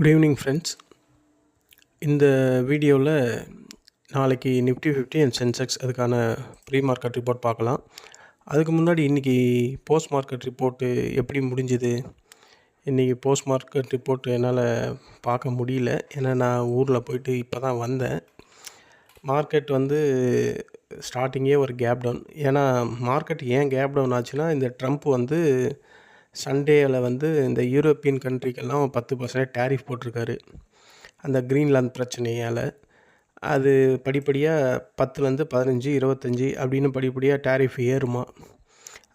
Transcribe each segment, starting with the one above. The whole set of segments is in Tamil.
குட் ஈவினிங் ஃப்ரெண்ட்ஸ் இந்த வீடியோவில் நாளைக்கு நிஃப்டி ஃபிஃப்டி அண்ட் சென்செக்ஸ் அதுக்கான ப்ரீ மார்க்கெட் ரிப்போர்ட் பார்க்கலாம். அதுக்கு முன்னாடி இன்றைக்கி போஸ்ட் மார்க்கெட் ரிப்போர்ட்டு எப்படி முடிஞ்சுது? இன்றைக்கி போஸ்ட் மார்க்கெட் ரிப்போர்ட் என்னால் பார்க்க முடியல. ஏன்னா நான் ஊரில் போயிட்டு இப்போ தான் வந்தேன். மார்க்கெட் வந்து ஸ்டார்டிங்கே ஒரு கேப் டவுன் ஏன்னா மார்க்கெட் ஏன் கேப் டவுன் ஆச்சுன்னா இந்த ட்ரம்ப் வந்து சண்டேயில் வந்து இந்த யூரோப்பியன் கண்ட்ரிக்கெல்லாம் பத்து பர்சன்டேஜ் டேரிஃப் போட்டிருக்காரு. அந்த க்ரீன்லாந்து பிரச்சனையால். அது படிப்படியாக பத்துலேருந்து பதினஞ்சு இருபத்தஞ்சி அப்படின்னு படிப்படியாக டேரிஃப் ஏறுமா.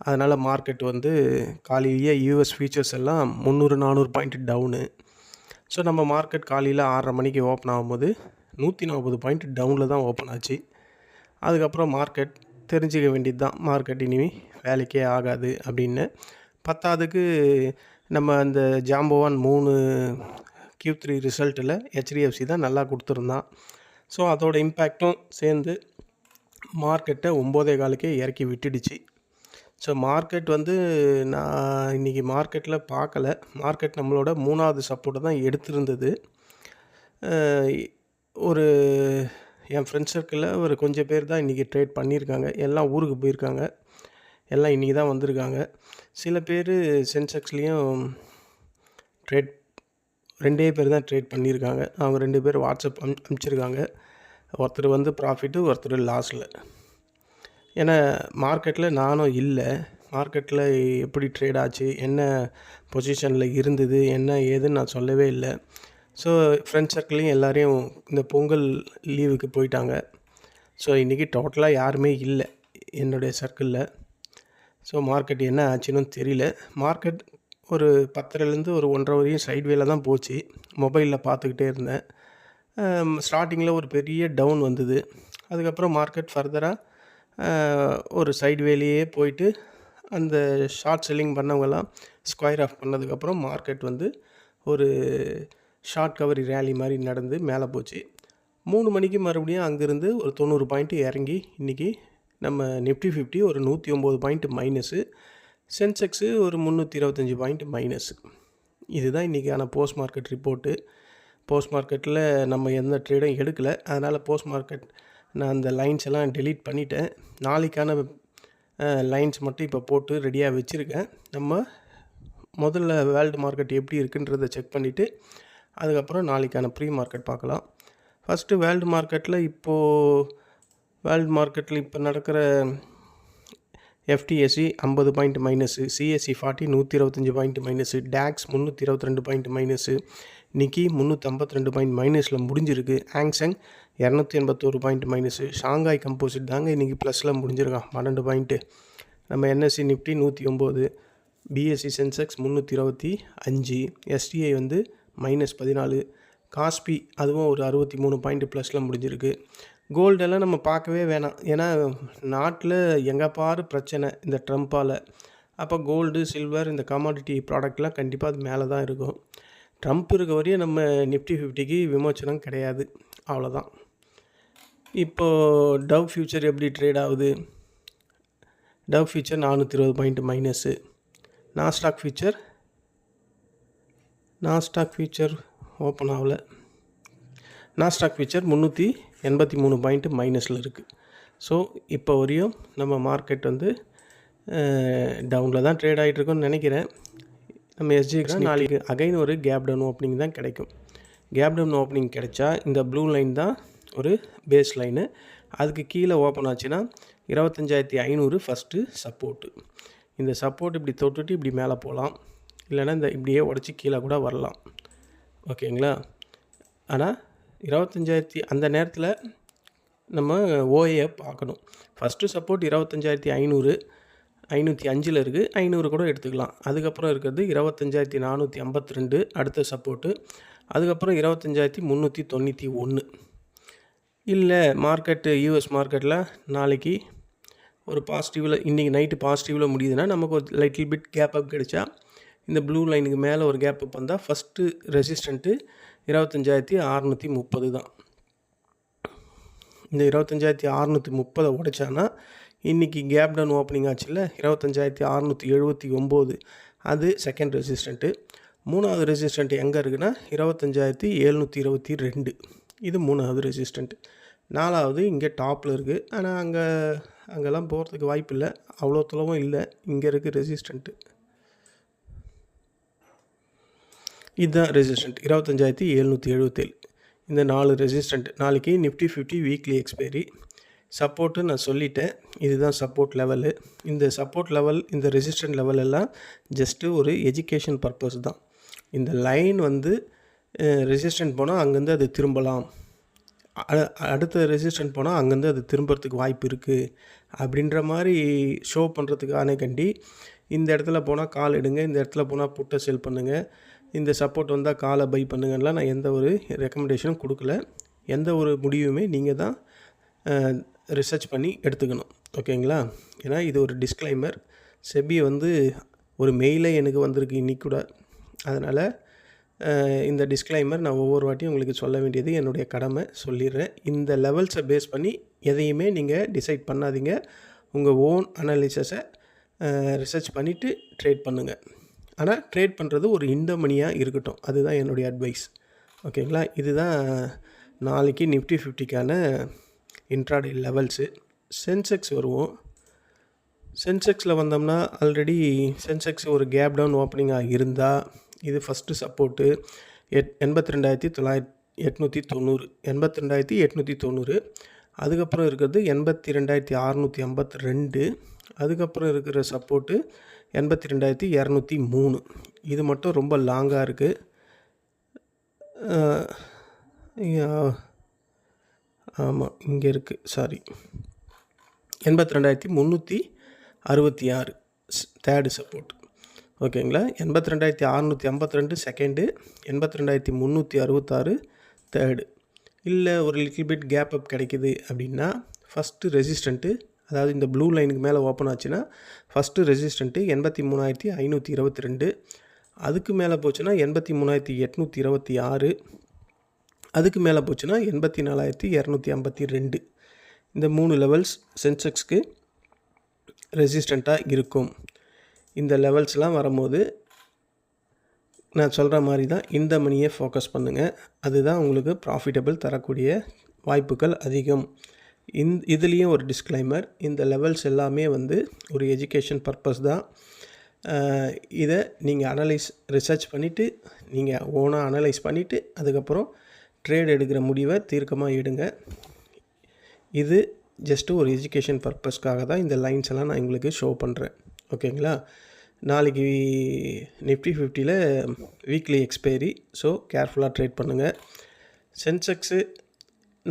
அதனால் மார்க்கெட் வந்து காலையிலேயே யூஎஸ் ஃபீச்சர்ஸ் எல்லாம் முந்நூறு நானூறு பாயிண்ட் டவுனு. ஸோ நம்ம மார்க்கெட் காலையில் ஆறரை மணிக்கு ஓப்பன் ஆகும்போது நூற்றி நாற்பது பாயிண்ட் டவுனில் தான் ஓப்பன் ஆச்சு. அதுக்கப்புறம் மார்க்கெட் தெரிஞ்சுக்க வேண்டியது தான் மார்க்கெட் இனிமே வேலைக்கே ஆகாது அப்படின்னு பத்தாவதுக்கு நம்ம அந்த ஜாம்பவான் மூணு கியூ த்ரீ ரிசல்ட்டில் ஹெச்டிஎஃப்சி தான் நல்லா கொடுத்துருந்தான். ஸோ அதோட இம்பேக்டும் சேர்ந்து மார்க்கெட்டை ஒம்போதே காலுக்கே இறக்கி விட்டுடுச்சு. ஸோ மார்க்கெட் வந்து நான் இன்றைக்கி மார்க்கெட்டில் பார்க்கல. மார்க்கெட் நம்மளோட மூணாவது சப்போர்ட்டை தான் எடுத்திருந்தது. ஒரு என் ஃப்ரெண்ட்ஸ் சர்க்கிளில் ஒரு கொஞ்சம் பேர் தான் இன்றைக்கி ட்ரேட் பண்ணியிருக்காங்க. எல்லாம் ஊருக்கு போயிருக்காங்க. எல்லாம் இன்றைக்கி தான் வந்திருக்காங்க. சில பேர் சென்செக்ஸ்லேயும் ட்ரேட் ரெண்டே பேர் தான் ட்ரேட் பண்ணியிருக்காங்க. அவங்க ரெண்டு பேர் வாட்ஸ்அப் அனு அனுப்பிச்சிருக்காங்க ஒருத்தர் வந்து ப்ராஃபிட்டு ஒருத்தர் லாஸில் ஏன்னா மார்க்கெட்டில் நானும் இல்லை. மார்க்கெட்டில் எப்படி ட்ரேட் ஆச்சு என்ன பொசிஷனில் இருந்தது என்ன ஏதுன்னு நான் சொல்லவே இல்லை. ஸோ ஃப்ரெண்ட்ஸ் சர்க்கிளையும் எல்லாரையும் இந்த பொங்கல் லீவுக்கு போயிட்டாங்க. ஸோ இன்றைக்கி டோட்டலாக யாருமே இல்லை. என்னுடைய சர்க்கிளில் ஸோ மார்க்கெட் என்ன ஆச்சுன்னு தெரியல. மார்க்கெட் ஒரு பத்தரைலேருந்து ஒரு ஒன்றரை வரையும் சைட்வேல தான் போச்சு. மொபைலில் பார்த்துக்கிட்டே இருந்தேன். ஸ்டார்டிங்கில் ஒரு பெரிய டவுன் வந்தது. அதுக்கப்புறம் மார்க்கெட் ஃபர்தராக ஒரு சைட்வேலையே போயிட்டு அந்த ஷார்ட் செல்லிங் பண்ணவங்கெல்லாம் ஸ்கொயர் ஆஃப் பண்ணதுக்கப்புறம் மார்க்கெட் வந்து ஒரு ஷார்ட் கவரி ரேலி மாதிரி நடந்து மேலே போச்சு. மூணு மணிக்கு மறுபடியும் அங்கேருந்து ஒரு தொண்ணூறு பாயிண்ட்டு இறங்கி இன்றைக்கி நம்ம நிஃப்டி ஃபிஃப்டி ஒரு நூற்றி ஒம்பது பாயிண்ட் மைனஸு சென்செக்ஸு ஒரு முந்நூற்றி இருபத்தஞ்சி பாயிண்ட் மைனஸ் இதுதான் இன்றைக்கான போஸ்ட் மார்க்கெட் ரிப்போர்ட்டு போஸ்ட் மார்க்கெட்டில் நம்ம எந்த ட்ரேடும் எடுக்கலை. அதனால் போஸ்ட் மார்க்கெட் நான் அந்த லைன்ஸ் எல்லாம் டெலீட் பண்ணிட்டேன். நாளைக்கான லைன்ஸ் மட்டும் இப்போ போட்டு ரெடியாக வச்சுருக்கேன். நம்ம முதல்ல வேர்ல்டு மார்க்கெட் எப்படி இருக்குன்றதை செக் பண்ணிவிட்டு அதுக்கப்புறம் நாளைக்கான ப்ரீ மார்க்கெட் பார்க்கலாம். ஃபஸ்ட்டு வேர்ல்டு மார்க்கெட்டில் இப்போது வேர்ல்டு மார்க்கெட்டில் இப்போ நடக்கிற எஃப்டிஎஸ்சி ஐம்பது பாயிண்ட் மைனஸு சிஎஸ்சி ஃபார்ட்டி நூற்றி இருபத்தஞ்சி பாயிண்ட் மைனஸு டேக்ஸ் முந்நூற்றி இருபத்தி ரெண்டு பாயிண்ட் மைனஸு நிக்கி முந்நூற்றம்பத்தி ரெண்டு பாயிண்ட் மைனஸில் முடிஞ்சிருக்கு. ஆங்சங் இரநூத்தி எண்பத்தோரு பாயிண்ட் மைனஸு ஷாங்காய் கம்போசிட் தாங்க இன்றைக்கி ப்ளஸில் முடிஞ்சிருக்கான் பன்னெண்டு பாயிண்ட்டு. நம்ம என்எஸ்சி நிஃப்டி நூற்றி ஒம்பது பிஎஸ்சி சென்செக்ஸ் முந்நூற்றி இருபத்தி அஞ்சு எஸ்டிஐ வந்து மைனஸ் பதினாலு காஸ்பி அதுவும் ஒரு அறுபத்தி மூணு பாயிண்ட் ப்ளஸில் முடிஞ்சிருக்கு. கோல்டெல்லாம் நம்ம பார்க்கவே வேணாம். ஏன்னா நாட்டில் எங்கே பாரு பிரச்சனை இந்த ட்ரம்ப்பால் அப்போ கோல்டு சில்வர் இந்த கமாடிட்டி ப்ராடக்ட்லாம் கண்டிப்பாக அது மேலே தான் இருக்கும். ட்ரம்ப் இருக்க வரையும் நம்ம நிஃப்டி ஃபிஃப்டிக்கு விமோச்சனம் கிடையாது. அவ்வளோதான் இப்போது டவ் ஃபியூச்சர் எப்படி ட்ரேட் ஆகுது? டவ் ஃபியூச்சர் நானூற்றி இருபது point minus Nasdaq future Nasdaq future open ஆகலை. நாஸ்டாக் ஃபியூச்சர் முந்நூற்றி எண்பத்தி மூணு பாயிண்ட்டு மைனஸில் இருக்குது ஸோ இப்போ வரையும் நம்ம மார்க்கெட் வந்து டவுனில் தான் ட்ரேட் ஆகிட்டு இருக்கோம்னு நினைக்கிறேன். நம்ம எஸ்ஜிஎக்ஸ் நாளைக்கு அகைன் ஒரு கேப் டவுன் ஓப்பனிங் தான் கிடைக்கும். கேப் டவுன் ஓப்பனிங் கிடைச்சா இந்த ப்ளூ லைன் தான் ஒரு பேஸ் லைனு அதுக்கு கீழே ஓப்பன் ஆச்சுன்னா இருபத்தஞ்சாயிரத்தி ஐநூறு ஃபஸ்ட்டு சப்போர்ட்டு இந்த சப்போர்ட் இப்படி தொட்டுட்டு இப்படி மேலே போகலாம். இல்லைன்னா இந்த இப்படியே உடச்சி கீழே கூட வரலாம். ஓகேங்களா ஆனால் இருபத்தஞ்சாயிரத்தி அந்த நேரத்தில் நம்ம ஓஏ பார்க்கணும். ஃபஸ்ட்டு சப்போர்ட் இருபத்தஞ்சாயிரத்தி ஐநூறு ஐநூற்றி அஞ்சில் இருக்குது ஐநூறு கூட எடுத்துக்கலாம். அதுக்கப்புறம் இருக்கிறது இருபத்தஞ்சாயிரத்தி நானூற்றி ஐம்பத்தி ரெண்டு அடுத்த சப்போர்ட்டு அதுக்கப்புறம் இருபத்தஞ்சாயிரத்தி முந்நூற்றி தொண்ணூற்றி ஒன்று இல்லை மார்க்கெட்டு யூஎஸ் மார்க்கெட்டில் நாளைக்கு ஒரு பாசிட்டிவில் இன்றைக்கி நைட்டு பாசிட்டிவில் முடியுதுன்னா நமக்கு ஒரு லைட்டில் பிட் கேப் அப் கிடைச்சா இந்த ப்ளூ லைனுக்கு மேலே ஒரு கேப் வந்தால் ஃபஸ்ட்டு ரெசிஸ்டண்ட்டு இருபத்தஞ்சாயிரத்தி அறநூற்றி முப்பது தான். இந்த இருபத்தஞ்சாயிரத்தி அறநூற்றி முப்பதை உடைச்சானா இன்றைக்கி கேப் டவுன் ஓப்பனிங் ஆச்சுல்ல இருபத்தஞ்சாயிரத்தி அறநூற்றி எழுபத்தி ஒம்பது. அது செகண்ட் ரெசிஸ்டண்ட்டு மூணாவது ரெசிஸ்டண்ட் எங்கே இருக்குன்னா இருபத்தஞ்சாயிரத்தி எழுநூற்றி இருபத்தி ரெண்டு. இது மூணாவது ரெசிஸ்டண்ட்டு நாலாவது இங்கே டாப்பில் இருக்குது ஆனால் அங்கே அங்கெல்லாம் போகிறதுக்கு வாய்ப்பு இல்லை அவ்வளோ தொலைவும் இல்லை. இங்கே இருக்குது ரெசிஸ்டண்ட்டு இதுதான் ரெசிஸ்டண்ட் இருபத்தஞ்சாயிரத்தி எழுநூற்றி எழுபத்தேழு. இந்த நாலு ரெசிஸ்டண்ட் நாளைக்கு Nifty fifty weekly expiry support நான் சொல்லிட்டேன். இதுதான் சப்போர்ட் லெவலு இந்த சப்போர்ட் லெவல் இந்த ரெசிஸ்டன்ட் லெவல் எல்லாம் ஜஸ்ட்டு ஒரு எஜுகேஷன் பர்பஸ் தான். இந்த லைன் வந்து ரெசிஸ்டன்ட் போனால் அங்கேருந்து அது திரும்பலாம். அடுத்த ரெசிஸ்டன்ட் போனால் அங்கேருந்து அது திரும்புறதுக்கு வாய்ப்பு இருக்குது அப்படின்ற மாதிரி ஷோ பண்ணுறதுக்கான கண்டி இந்த இடத்துல போனால் கால் எடுங்க இந்த இடத்துல போனால் புட்டை செல் பண்ணுங்கள் இந்த சப்போர்ட் வந்தால் காலை பை பண்ணுங்கலாம் நான் எந்த ஒரு ரெக்கமெண்டேஷனும் கொடுக்கல. எந்த ஒரு முடிவுமே நீங்கள் தான் ரிசர்ச் பண்ணி எடுத்துக்கணும். ஓகேங்களா? ஏன்னா இது ஒரு டிஸ்க்ளைமர் செபி வந்து ஒரு மெயிலே எனக்கு வந்திருக்கு இன்னைக்கு கூட. அதனால் இந்த டிஸ்க்ளைமர் நான் ஒவ்வொரு வாட்டியும் உங்களுக்கு சொல்ல வேண்டியது என்னுடைய கடமை. சொல்லிடுறேன். இந்த லெவல்ஸை பேஸ் பண்ணி எதையுமே நீங்கள் டிசைட் பண்ணாதீங்க. உங்கள் ஓன் அனாலிசஸை ரிசர்ச் பண்ணிவிட்டு ட்ரேட் பண்ணுங்கள் ஆனால் ட்ரேட் பண்ணுறது ஒரு இந்த மணியாக இருக்கட்டும். அதுதான் என்னுடைய அட்வைஸ் ஓகேங்களா இதுதான் நாளைக்கு நிஃப்டி ஃபிஃப்டிக்கான இன்ட்ராடே லெவல்ஸு சென்செக்ஸ் வருவோம். சென்செக்ஸில் வந்தோம்னா ஆல்ரெடி சென்செக்ஸ் ஒரு கேப் டவுன் ஓப்பனிங்காக இருந்தால் இது ஃபஸ்ட்டு சப்போர்ட்டு எட் எண்பத்தி ரெண்டாயிரத்தி தொள்ளாயிரத்தி எட்நூற்றி தொண்ணூறு. எண்பத்தி ரெண்டாயிரத்தி எட்நூற்றி தொண்ணூறு. அதுக்கப்புறம் இருக்கிறது எண்பத்தி ரெண்டாயிரத்தி அறநூற்றி ஐம்பத்தி ரெண்டு. அதுக்கப்புறம் இருக்கிற சப்போர்ட்டு எண்பத்தி ரெண்டாயிரத்தி இரநூத்தி மூணு. இது மட்டும் ரொம்ப லாங்காக இருக்குது ஆமாம் இங்கே இருக்குது சாரி எண்பத்தி ரெண்டாயிரத்தி முந்நூற்றி அறுபத்தி ஆறு. தேர்டு சப்போர்ட் ஓகேங்களா எண்பத்தி ரெண்டாயிரத்தி அறநூற்றி ஐம்பத்தி ரெண்டு செகண்டு எண்பத்தி ரெண்டாயிரத்தி முந்நூற்றி அறுபத்தாறு தேர்டு இல்லை ஒரு லிட்டில் பிட் கேப் அப் கிடைக்குது அப்படின்னா ஃபஸ்ட்டு ரெசிஸ்டண்ட்டு அதாவது இந்த ப்ளூ லைனுக்கு மேலே ஓப்பன் ஆச்சுன்னா ஃபஸ்ட்டு ரெசிஸ்டண்ட்டு எண்பத்தி மூணாயிரத்தி ஐநூற்றி இருபத்தி ரெண்டு. அதுக்கு மேலே போச்சுன்னா எண்பத்தி மூணாயிரத்தி எட்நூற்றி இருபத்தி ஆறு. அதுக்கு மேலே போச்சுன்னா எண்பத்தி நாலாயிரத்தி இரநூத்தி ஐம்பத்தி ரெண்டு. இந்த மூணு லெவல்ஸ் சென்செக்ஸ்க்கு ரெசிஸ்டண்ட்டாக இருக்கும். இந்த லெவல்ஸ்லாம் வரும்போது நான் சொல்கிற மாதிரி தான் இந்த மணியை ஃபோக்கஸ் பண்ணுங்கள் அதுதான் உங்களுக்கு ப்ராஃபிட்டபிள் தரக்கூடிய வாய்ப்புகள் அதிகம். இந் இதுலேயும் ஒரு டிஸ்க்ளைமர் இந்த லெவல்ஸ் எல்லாமே வந்து ஒரு எஜுகேஷன் பர்பஸ் தான். இதை நீங்கள் அனலைஸ் ரிசர்ச் பண்ணிவிட்டு நீங்கள் ஓனாக அனலைஸ் பண்ணிவிட்டு அதுக்கப்புறம் ட்ரேட் எடுக்கிற முடிவை தீர்க்கமாக எடுங்க. இது ஜஸ்ட்டு ஒரு எஜுகேஷன் பர்பஸ்க்காக தான் இந்த லைன்ஸ் எல்லாம் நான் உங்களுக்கு ஷோ பண்ணுறேன் ஓகேங்களா நாளைக்கு நிஃப்டி ஃபிஃப்டியில் வீக்லி எக்ஸ்பைரி ஸோ கேர்ஃபுல்லாக ட்ரேட் பண்ணுங்கள் சென்செக்ஸு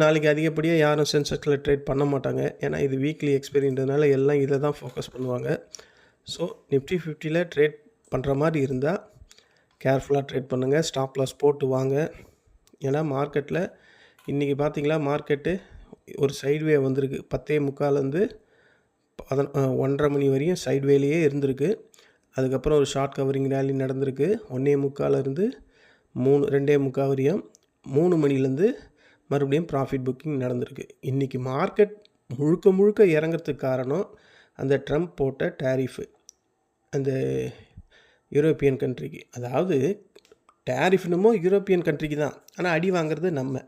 நாளைக்கு அதிகப்படியாக யாரும் சென்செக்ஸில் ட்ரேட் பண்ண மாட்டாங்க. ஏன்னா இது வீக்லி எக்ஸ்பைரின்றதுனால எல்லாம் இதை தான் ஃபோக்கஸ் பண்ணுவாங்க. ஸோ நிஃப்டி ஃபிஃப்டியில் ட்ரேட் பண்ணுற மாதிரி இருந்தால் கேர்ஃபுல்லாக ட்ரேட் பண்ணுங்கள் ஸ்டாப் லாஸ் போட்டு வாங்க. ஏன்னா மார்க்கெட்டில் இன்றைக்கி பார்த்தீங்களா மார்க்கெட்டு ஒரு சைட்வே வந்திருக்கு. பத்தே முக்கால்லேருந்து அதன் ஒன்றரை மணி வரையும் சைட்வேலேயே இருந்திருக்கு. அதுக்கப்புறம் ஒரு ஷார்ட் கவரிங் ரேலி நடந்திருக்கு. ஒன்றே முக்காலேருந்து மூணு ரெண்டே முக்கால் வரையும் மூணு மணிலேருந்து மறுபடியும் ப்ராஃபிட் புக்கிங் நடந்திருக்கு. இன்றைக்கி மார்க்கெட் முழுக்க முழுக்க இறங்கிறதுக்கு காரணம் அந்த ட்ரம்ப் போட்ட டேரிஃபு அந்த யூரோப்பியன் கண்ட்ரிக்கு அதாவது டேரிஃப்னுமோ யூரோப்பியன் கண்ட்ரிக்கு தான். ஆனால் அடி வாங்குறது நம்ம.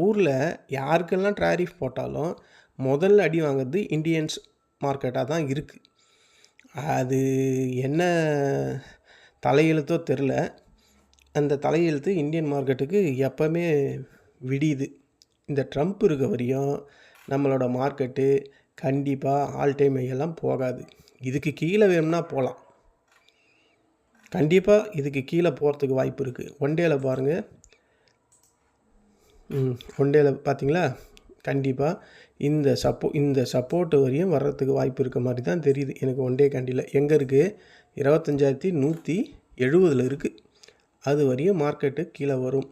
ஊரில் யாருக்கெல்லாம் டேரிஃப் போட்டாலும் முதல்ல அடி வாங்குறது இந்தியன்ஸ் மார்க்கெட்டாக தான் இருக்குது அது என்ன தலையெழுத்தோ தெரில அந்த தலையெழுத்து இந்தியன் மார்க்கெட்டுக்கு எப்போவுமே விடியுது. இந்த ட்ரம்ப் இருக்க வரையும் நம்மளோட மார்க்கெட்டு கண்டிப்பாக ஆல் டைம் எல்லாம் போகாது. இதுக்கு கீழே வேணும்னா போகலாம் கண்டிப்பாக இதுக்கு கீழே போகிறதுக்கு வாய்ப்பு இருக்குது ஒன் டேல பாருங்கள் ஒன் டேயில் பார்த்தீங்களா கண்டிப்பாக இந்த சப்போ இந்த சப்போர்ட்டு வரையும் வர்றதுக்கு வாய்ப்பு இருக்க மாதிரி தான் தெரியுது. எனக்கு ஒன் டே கண்டியில் எங்கே இருக்குது இருபத்தஞ்சாயிரத்தி நூற்றி எழுபதில் இருக்குது அது வரையும் மார்க்கெட்டு கீழே வரும்.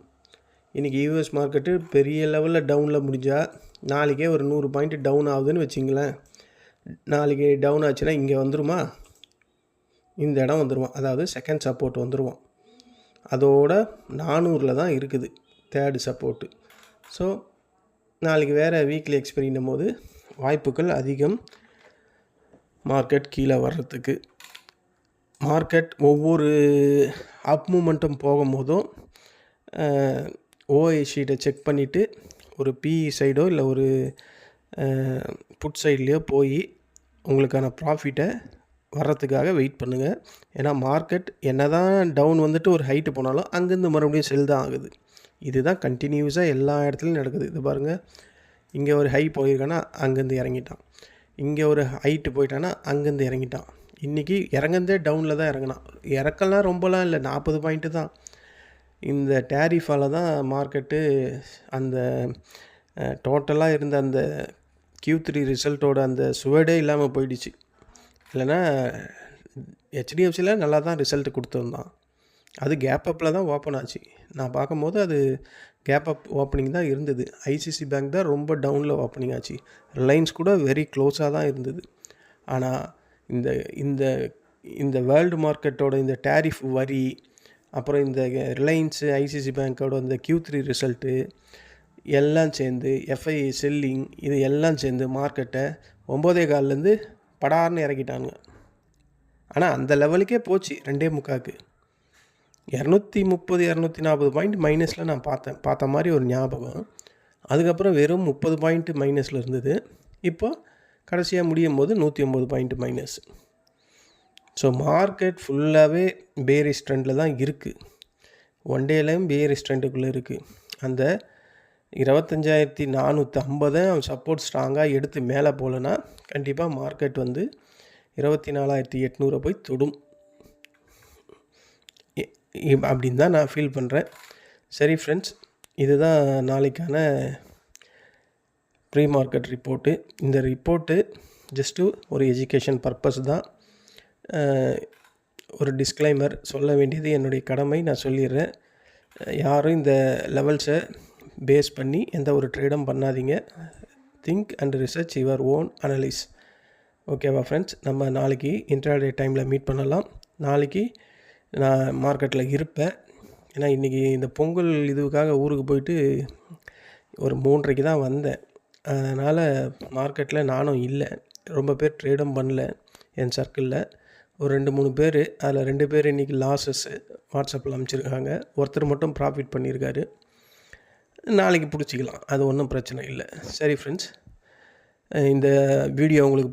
இன்றைக்கி யூஎஸ் மார்க்கெட்டு பெரிய லெவலில் டவுனில் முடிஞ்சால் நாளைக்கே ஒரு நூறு பாயிண்ட் டவுன் ஆகுதுன்னு வச்சிங்களேன். நாளைக்கு டவுன் ஆச்சுன்னா இங்கே வந்துருமா? இந்த இடம் வந்துடுவோம் அதாவது செகண்ட் சப்போர்ட் வந்துடுவோம் அதோட நானூறில் தான் இருக்குது தேர்டு சப்போர்ட்டு ஸோ நாளைக்கு வேறு வீக்லி எக்ஸ்பெரின்னும் போது வாய்ப்புகள் அதிகம் மார்க்கெட் கீழே வர்றதுக்கு. மார்க்கெட் ஒவ்வொரு அப் மூமெண்ட்டும் போகும்போதும் ஓஐ ஷீட்டை செக் பண்ணிவிட்டு ஒரு பிஇ சைடோ இல்லை ஒரு புட் சைட்லேயோ போய் உங்களுக்கான ப்ராஃபிட்டை வர்றதுக்காக வெயிட் பண்ணுங்கள் ஏன்னா மார்க்கெட் என்ன தான் டவுன் வந்துட்டு ஒரு ஹைட்டு போனாலும் அங்கேருந்து மறுபடியும் செல் தான் ஆகுது. இதுதான் கண்டினியூஸாக எல்லா இடத்துலையும் நடக்குது. இது பாருங்கள் இங்கே ஒரு ஹை போயிருக்கேன்னா அங்கேருந்து இறங்கிட்டான். இங்கே ஒரு ஹைட்டு போயிட்டான்னா அங்கேருந்து இறங்கிட்டான். இன்றைக்கி இறங்குந்தே டவுனில் தான் இறங்கினான். இறக்கலாம் ரொம்பலாம் இல்லை. நாற்பது பாயிண்ட்டு தான். இந்த டேரிஃபால் தான் மார்க்கெட்டு அந்த டோட்டலாக இருந்த அந்த கியூ த்ரீ ரிசல்ட்டோட அந்த சுவடே இல்லாமல் போயிடுச்சு. இல்லைன்னா ஹெச்டிஎஃப்சியில் நல்லா தான் ரிசல்ட் கொடுத்துருந்தான். அது கேப் அப்பில் தான் ஓப்பன் ஆச்சு. நான் பார்க்கும்போது அது கேப் அப் ஓப்பனிங் தான் இருந்தது. ஐசிசி பேங்க் தான் ரொம்ப டவுனில் ஓப்பனிங் ஆச்சு. ரிலையன்ஸ் கூட வெரி க்ளோஸாக தான் இருந்தது. ஆனால் இந்த இந்த இந்த வேர்ல்டு மார்க்கெட்டோட இந்த டேரிஃப் வரி அப்புறம் இந்த ரிலையன்ஸு ஐசிசி பேங்க்கோட இந்த கியூ த்ரீ ரிசல்ட்டு எல்லாம் சேர்ந்து எஃப்ஐ செல்லிங் இது எல்லாம் சேர்ந்து மார்க்கெட்டை ஒம்போதே கால்லேருந்து படார்னு இறக்கிட்டானுங்க. ஆனால் அந்த லெவலுக்கே போச்சு ரெண்டே முக்காக்கு. இரநூத்தி முப்பது இரநூத்தி நாற்பது பாயிண்ட் மைனஸில் நான் பார்த்தேன். பார்த்த மாதிரி ஒரு ஞாபகம். அதுக்கப்புறம் வெறும் முப்பது பாயிண்ட்டு மைனஸில் இருந்தது. இப்போ கடைசியாக முடியும் போது நூற்றி ஒம்பது பாயிண்ட் மைனஸ் ஸோ மார்க்கெட் ஃபுல்லாகவே பேரிஸ் ட்ரெண்டில் தான் இருக்குது ஒன் டேலையும் பேரிஸ் ட்ரெண்டுக்குள்ளே இருக்குது அந்த இருபத்தஞ்சாயிரத்தி நானூற்றி ஐம்பதை அவன் சப்போர்ட் ஸ்ட்ராங்காக எடுத்து மேலே போகலன்னா கண்டிப்பாக மார்க்கெட் வந்து இருபத்தி நாலாயிரத்தி எட்நூறை போய் தொடும். அப்படின்னு தான் நான் ஃபீல் பண்ணுறேன் சரி ஃப்ரெண்ட்ஸ் இதுதான் நாளைக்கான ப்ரீ மார்க்கெட் ரிப்போர்ட்டு இந்த ரிப்போர்ட்டு ஜஸ்ட்டு ஒரு எஜுகேஷன் பர்பஸ் தான். ஒரு டிஸ்க்ளைமர் சொல்ல வேண்டியது என்னுடைய கடமை. நான் சொல்லிடுறேன். யாரும் இந்த லெவல்ஸை பேஸ் பண்ணி எந்த ஒரு ட்ரேடும் பண்ணாதீங்க. Think and research your own analysis ஓகேவா ஃப்ரெண்ட்ஸ் நம்ம நாளைக்கு இன்டர்டே டைமில் மீட் பண்ணலாம். நாளைக்கு நான் மார்க்கெட்டில் இருப்பேன். ஏன்னா இன்றைக்கி இந்த பொங்கல் இதுக்காக ஊருக்கு போயிட்டு ஒரு மூன்றரைக்கு தான் வந்தேன். அதனால் மார்க்கெட்டில் நானும் இல்லை. ரொம்ப பேர் ட்ரேடும் பண்ணல. என் சர்க்கிளில் ஒரு ரெண்டு மூணு பேர் அதில் ரெண்டு பேர் இன்றைக்கி லாஸஸ் வாட்ஸ்அப்பில் அனுப்பிச்சிருக்காங்க ஒருத்தர் மட்டும் ப்ராஃபிட் பண்ணியிருக்காரு நாளைக்கு பிடிச்சிக்கலாம். அது ஒன்றும் பிரச்சனை இல்லை. சரி ஃப்ரெண்ட்ஸ் இந்த வீடியோ உங்களுக்கு